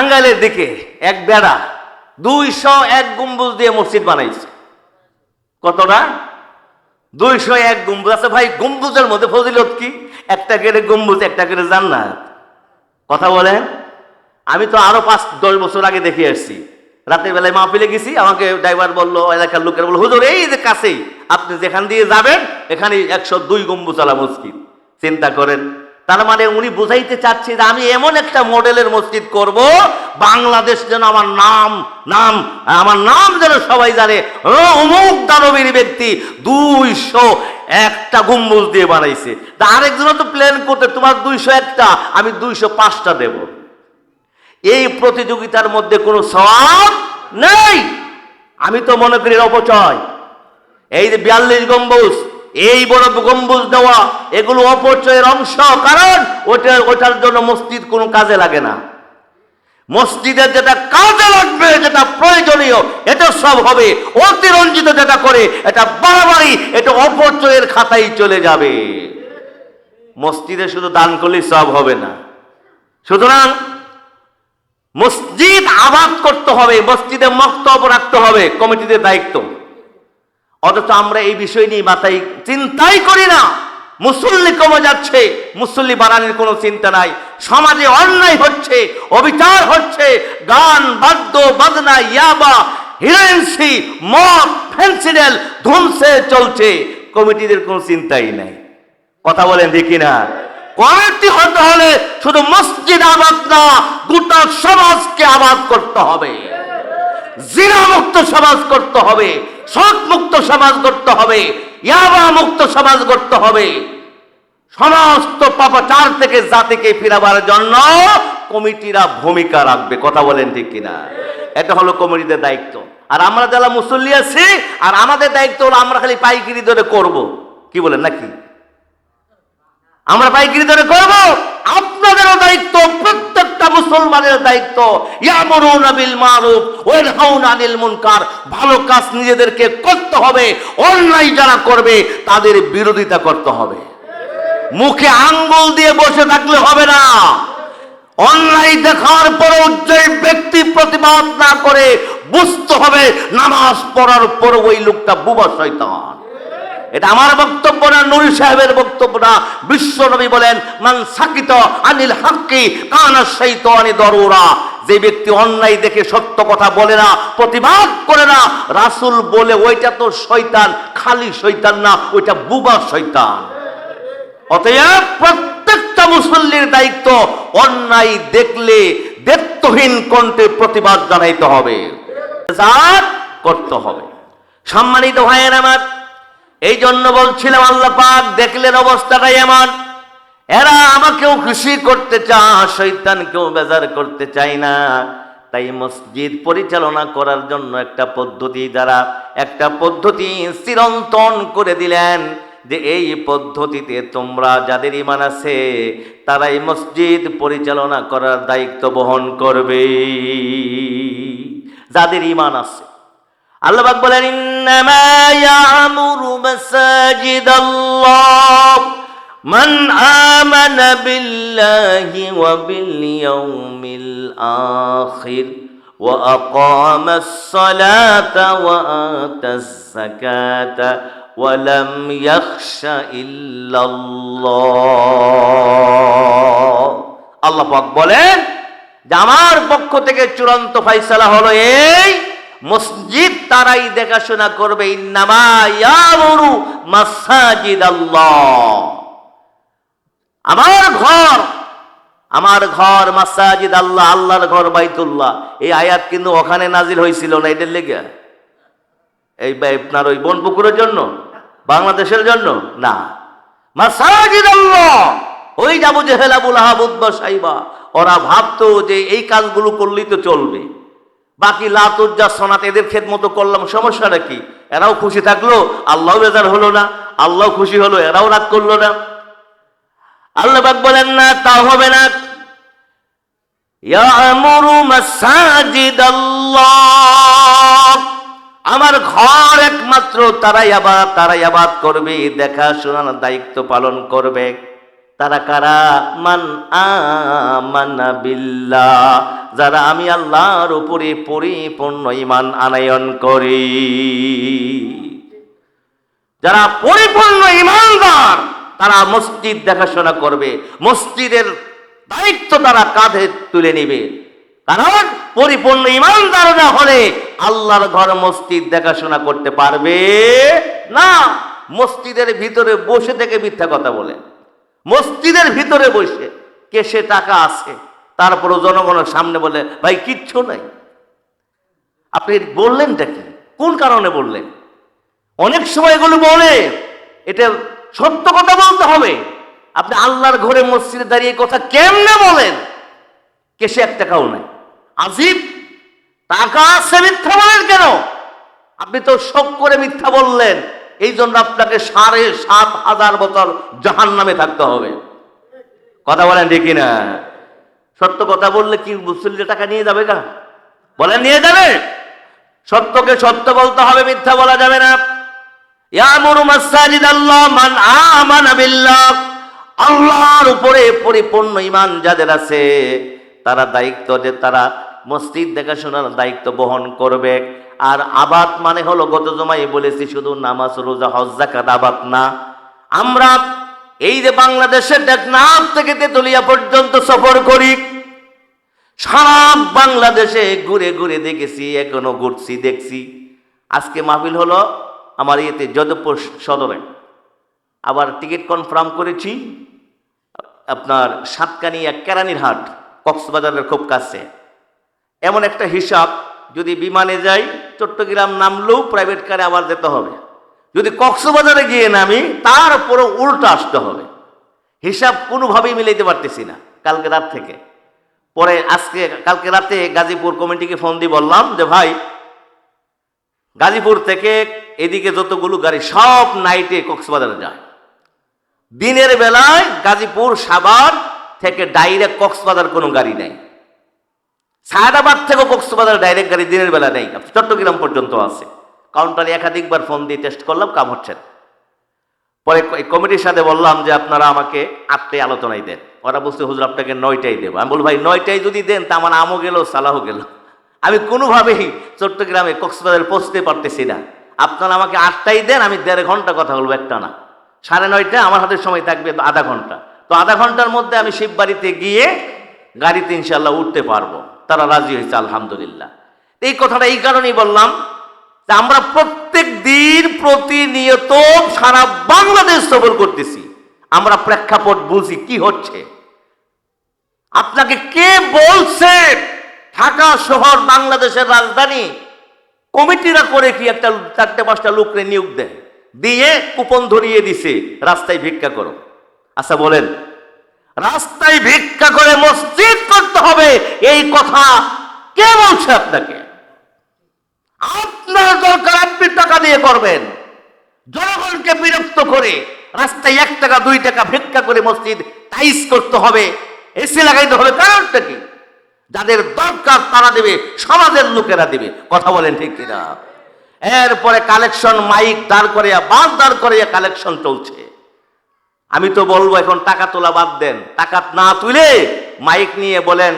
টাঙ্গাইলের দিকে এক বেড়া দুইশো এক গম্বুজ দিয়ে মসজিদ বানাইছে। কতটা? দুইশো এক গম্বুজ। আছে ভাই, গম্বুজের মধ্যে ফজিলত কি? একটা কেটে গম্বুজ, একটা কেটে জান্নাত। কথা বলেন। আমি তো আরও পাঁচ, দশ বছর আগে দেখে আসছি। রাতের বেলায় মা মাহফিলে গেছি, আমাকে ড্রাইভার বলল এলাকার লোকের বলল, হুজুর, এই যে কাছেই, আপনি যেখান দিয়ে যাবেন এখানে একশো দুই গম্বুজওয়ালা মসজিদ। চিন্তা করেন তার মানে উনি বুঝাইতে চাচ্ছে যে আমি এমন একটা মডেলের মসজিদ করব, বাংলাদেশ যেন আমার নাম নাম, আমার নাম যেন সবাই জানে। অমুক দানবীর ব্যক্তি দুইশো একটা গম্বুজ দিয়ে বানাইছে। তা আরেকজনও তো প্ল্যান করতে, তোমার দুইশো একটা, আমি দুইশো পাঁচটা দেবো। এই প্রতিযোগিতার মধ্যে কোনো সওয়াব নেই। আমি তো মনে করি অপচয়। এই যে বিয়াল্লিশ গম্বুজ এই বড় গম্বুজ দেওয়া, এগুলো অপচয়ের অংশ। কারণ ওটা ওটার জন্য মসজিদ কোনো কাজে লাগে না। মসজিদের যেটা কাজে লাগবে, যেটা প্রয়োজনীয়, এটা সব হবে। অতিরঞ্জিত যেটা করে, এটা বাড়াবাড়ি, এটা অপচয়ের খাতায় চলে যাবে। মসজিদে শুধু দান করলেই সব হবে না। সুতরাং মসজিদ আবাদ করতে হবে, মসজিদে মক্তব রাখতে হবে, কমিটিদের দায়িত্ব। অথচ আমরা এই বিষয় নিয়ে মাথায় চিন্তাই করি না। মুসল্লি কমে যাচ্ছে, মুসল্লি বাড়ানোর কোনো চিন্তা নাই। সমাজে অন্যায় হচ্ছে, অবিচার হচ্ছে, গান, বাদ্য, বাজনা, ইয়াবা, হিরেন্সি, মদ, ফেন্সিডেল, ধুমসে চলছে। কমিটিদের কোনো চিন্তাই নাই। কথা বলেন দেখি না কমিটি হতে হলে শুধু মসজিদ আবাদ না, গোটা সমাজকে আবাদ করতে হবে। জিনা মুক্ত সমাজ করতে হবে। সৎ মুক্ত সমাজ করতে হবে ইয়াবা মুক্ত সমাজ করতে হবে। সমস্ত পাপাচার থেকে জাতিকে ফিরাবার জন্য কমিটিরা ভূমিকা রাখবে, কথা বলেন ঠিক কিনা? এটা হলো কমিটিদের দায়িত্ব। আর আমরা যারা মুসল্লি আছি, আর আমাদের দায়িত্ব হলো আমরা খালি পাইকিরি ধরে করব। কি বলেন নাকি? আমরা পাইকিরি দরে করব, আপনাদেরও দায়িত্ব প্রত্যেকটা মুসলমানের দায়িত্ব, ইয়ামুরুন বিল মারুফ ওয়া ইয়ানহাউনা আনিল মুনকার। ভালো কাজ নিজেদেরকে করতে হবে, অন্যায় যারা করবে, তাদের বিরোধিতা করতে হবে। মুখে আঙ্গুল দিয়ে বসে থাকলে হবে না। অন্যায় দেখার পরেও যে ব্যক্তি প্রতিবাদ না করে, বুঝতে হবে, নামাজ পড়ার পর ওই লোকটা বুবা শয়তান। এটা আমার বক্তব্য না নুরি সাহেবের বক্তব্য না। বিশ্ব নবী বলেন, মান সাকিত আনিল হাক্কি কানা শৈতানি দরুরা। যে ব্যক্তি অন্যায় দেখে সত্য কথা বলে না, প্রতিবাদ করে না, রাসূল বলে, ওইটা তো শয়তান, খালি শয়তান না, ওইটা বুবা শয়তান। অতএব প্রত্যেকটা মুসল্লির দায়িত্ব, অন্যায় দেখলে দেত্বহীন কণ্ঠে প্রতিবাদ জানাইতে হবে। করতে হবে। সম্মানিত ভাইয়ের আমার এই জন্য বলছিলাম, আল্লাহ পাক দেখলেন অবস্থাটাই এমন। এরা আমাকেও খুশি করতে চায় শৈতানকেও বেজার করতে চায় না। তাই মসজিদ পরিচালনা করার জন্য একটা পদ্ধতি দ্বারা, একটা পদ্ধতি চিরন্তন করে দিলেন যে এই পদ্ধতিতে তোমরা যাদের ইমান আছে, তারাই মসজিদ পরিচালনা করার দায়িত্ব বহন করবে। যাদের ইমান আছে আল্লাহ বলেন, ইন্নামা ইয়ামুরু মাসাজিদাল্লাহ। মান আমানা বিল্লাহি ওয়া আখির। ওয়া আকামাস সালাতা ওয়া আতাস যাকাতা ওয়া লাম ইয়াখশা যে আমার পক্ষ থেকে চূড়ান্ত ফয়সালা হলো এই মসজিদ তারাই দেখাশোনা করবে মাসাজিদ আল্লাহ আমার ঘর আমার ঘর মাসাজিদ আল্লাহ আল্লাহর ঘর বাইতুল্লাহ। এই আয়াত কিন্তু ওখানে নাজিল হয়েছিল না এটার লেগে? এই আপনার ওই বনপুকুরের জন্য? বাংলাদেশের জন্য? না। মাসাজিদ আল্লাহ ওই যাব যে হেলাবুল আহাবুদ্বা সাইবা ওরা ভাবতো যে এই কাজগুলো করলেই তো চলবে। বাকি লাতুজ্জা সনাত এদের খেদ মতো করলাম, সমস্যাটা কি? এরাও খুশি থাকল আল্লাহ বেজার হলো না আল্লাহ খুশি হলো, এরাও রাগ করল না। আল্লাহ পাক বলেন, না, তা হবে না। আমার ঘর একমাত্র তারাই আবাদ তারাই আবাদ করবে, দেখাশোনার দায়িত্ব পালন করবে। তারা কারা? মান আমানা বিল্লাহ। যারা আমি আল্লাহর উপরে পরিপূর্ণ ইমান আনায়ন করি। যারা পরিপূর্ণ ইমানদার তারা মসজিদ দেখাশোনা করবে, মসজিদের দায়িত্ব তারা কাঁধে তুলে নিবে। কারণ পরিপূর্ণ ইমানদার না হলে আল্লাহর ঘর মসজিদ দেখাশোনা করতে পারবে না। মসজিদের ভিতরে বসে থেকে মিথ্যা কথা বলে। মসজিদের ভিতরে বসে, কেসে টাকা আছে। তারপরও জনগণের সামনে বলে, ভাই, কিচ্ছু নাই। আপনি বললেনটা কি? কোন কারণে বললেন? অনেক সময় এগুলো বলে, এটা সত্য কথা বলতে হবে। আপনি আল্লাহর ঘরে মসজিদে দাঁড়িয়ে কথা কেমনে বলেন? কেসে এক টাকাও নাই। আজিব! টাকা আছে মিথ্যা বলেন কেন? আপনি তো শোক করে মিথ্যা বললেন। এই জন্য আপনাকে সাড়ে সাত হাজার বছর জাহান নামে থাকতে হবে। কথা বলেন ঠিকই না সত্য কথা বললে কি মুসল্লি টাকা নিয়ে যাবে গা? বলে, নিয়ে যাবে। সত্যকে সত্য বলতে হবে, মিথ্যা বলা যাবে না। আল্লাহর উপরে পরিপূর্ণ ইমান যাদের আছে, তারা দায়িত্ব যে তারা মসজিদ দেখাশোনার দায়িত্ব বহন করবে। আর আবাদ মানে হলো গত জমাই বলেছি, শুধু নামাজ, রোজা, হজ আবাদ না। আমরা এই যে বাংলাদেশের টেকনাফ থেকে তেতুলিয়া পর্যন্ত সফর করি, সারা বাংলাদেশে ঘুরে ঘুরে দেখেছি, এখনও ঘুরছি, দেখছি। আজকে মাহফিল হলো আমার ইয়েতে যদবপুর সদরে। আবার টিকিট কনফার্ম করেছি, আপনার সাতকানিয়া কেরানির হাট, কক্সবাজারের খুব কাছে। এমন একটা হিসাব, যদি বিমানে যাই, চট্টগ্রাম নামলেও প্রাইভেট কারে আবার যেতে হবে। যদি কক্সবাজারে গিয়ে নামি, তারপরও উল্টো আসতে হবে। হিসাব কোনোভাবেই মিলাইতে পারতেছি না, কালকে রাত থেকে। পরে আজকে, কালকে রাতে গাজীপুর কমিটিকে ফোন দিয়ে বললাম যে, ভাই, গাজীপুর থেকে এদিকে যতগুলো গাড়ি, সব নাইটে কক্সবাজারে যায়। দিনের বেলায় গাজীপুর সাবার থেকে ডাইরেক্ট কক্সবাজার কোনো গাড়ি নেই। সায়দাবাদ থেকেও কক্সবাজার ডাইরেক্ট গাড়ি দিনের বেলা নেই। চট্টগ্রাম পর্যন্ত আছে। কাউন্টারে একাধিকবার ফোন দিয়ে টেস্ট করলাম, কাম হচ্ছে। পরে কমিটির সাথে বললাম যে, আপনারা আমাকে আটটাই আলোচনায় দেন। ওরা বলছে, হুজুর, আপনাকে নয়টাই দেবো। আমি বল ভাই নয়টাই যদি দেন, তা আমার আমও গেল, সালাহও গেল। আমি কোনোভাবেই চট্টগ্রামে কক্সবাজারে পৌঁছতে পারতেছি না। আপনারা আমাকে আটটাই দেন, আমি দেড় ঘণ্টা কথা বলব, একটা না। সাড়ে নয়টা, আমার হাতে সময় থাকবে আধা ঘণ্টা। তো আধা ঘণ্টার মধ্যে আমি শিববাড়িতে গিয়ে গাড়িতে ইনশাল্লাহ উঠতে পারব। তারা রাজি হয়েছে, আলহামদুলিল্লাহ। এই কথাটা এই কারণেই বললাম আমরা প্রত্যেক দিন প্রতিনিয়ত সারা বাংলাদেশ সফর করতেছি। আমরা প্রেক্ষাপট বুঝি কি হচ্ছে। আপনাকে কে বলছে, ঢাকা শহর বাংলাদেশের রাজধানী, কমিটিরা করে কি একটা চারটে পাঁচটা লোকরে নিয়োগ দেয়? দিয়ে কুপন ধরিয়ে দিছে, রাস্তায় ভিক্ষা করো। আচ্ছা বলেন। রাস্তায় ভিক্ষা করে মসজিদ করতে হবে, এই কথা কে বলছে আপনাকে? আপনার দরকার আপনি টাকা দিয়ে করবেন। জনগণকে বিরক্ত করে রাস্তায় এক টাকা, দুই টাকা ভিক্ষা করে মসজিদ টাইস করতে হবে লাগাইতে হবে, কারণটা কি? যাদের দরকার তারা দেবে, সমাজের লোকেরা দেবে। কথা বলেন ঠিক কিনা? এরপরে কালেকশন মাইক দাঁড় করিয়া বাস দাঁড় করিয়া কালেকশন চলছে। আমি তো বলব এখন টাকা তোলা বাদ দেন। টাকা না তুলে মাইক নিয়ে বলেন